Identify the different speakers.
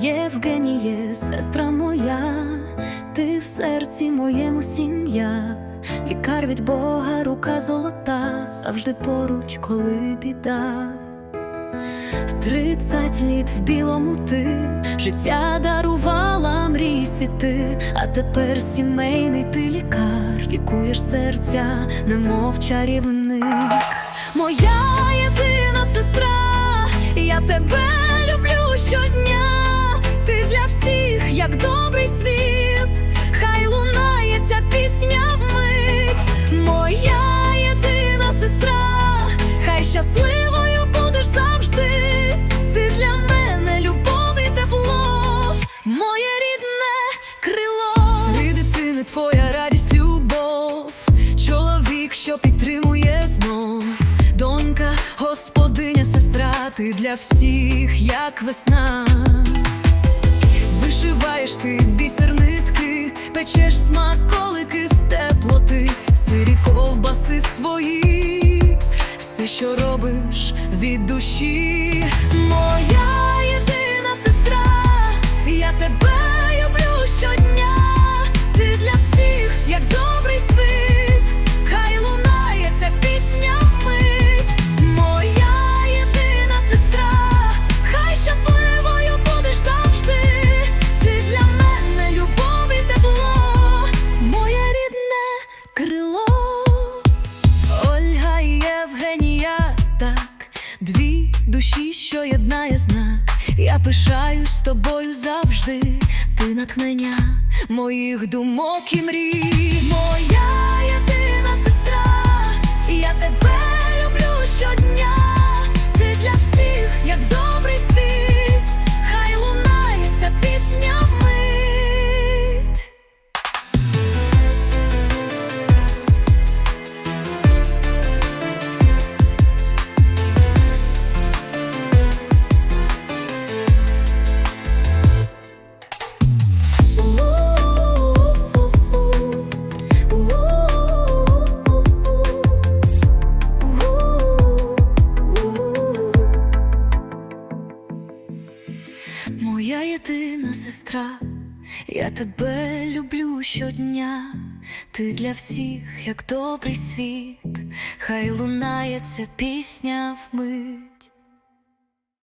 Speaker 1: Євгеніє, сестра моя, ти в серці моєму сім'я, лікар від Бога, рука золота, завжди поруч, коли біда. Тридцять літ в білому ти життя дарувала мрій світи, а тепер сімейний ти лікар, лікуєш серця, немов чарівник. Моя єдина сестра, я тебе люблю щодня. Як добрий світ, хай лунає ця пісня вмить. Моя єдина сестра, хай щасливою будеш завжди. Ти для мене любов і тепло, моє рідне крило. Три дитини, твоя радість, любов, чоловік, що підтримує знов. Донька, господиня, сестра, ти для всіх, як весна. Ти бісер нитки, печеш смаколики з теплоти, сирі ковбаси свої, все, що робиш від душі, моя душі, що єднає знак. Я пишаюсь тобою завжди, ти натхнення моїх думок і мрій. Моя Моя єдина сестра, я тебе люблю щодня. Ти для всіх, як добрий світ, хай лунає ця пісня вмить.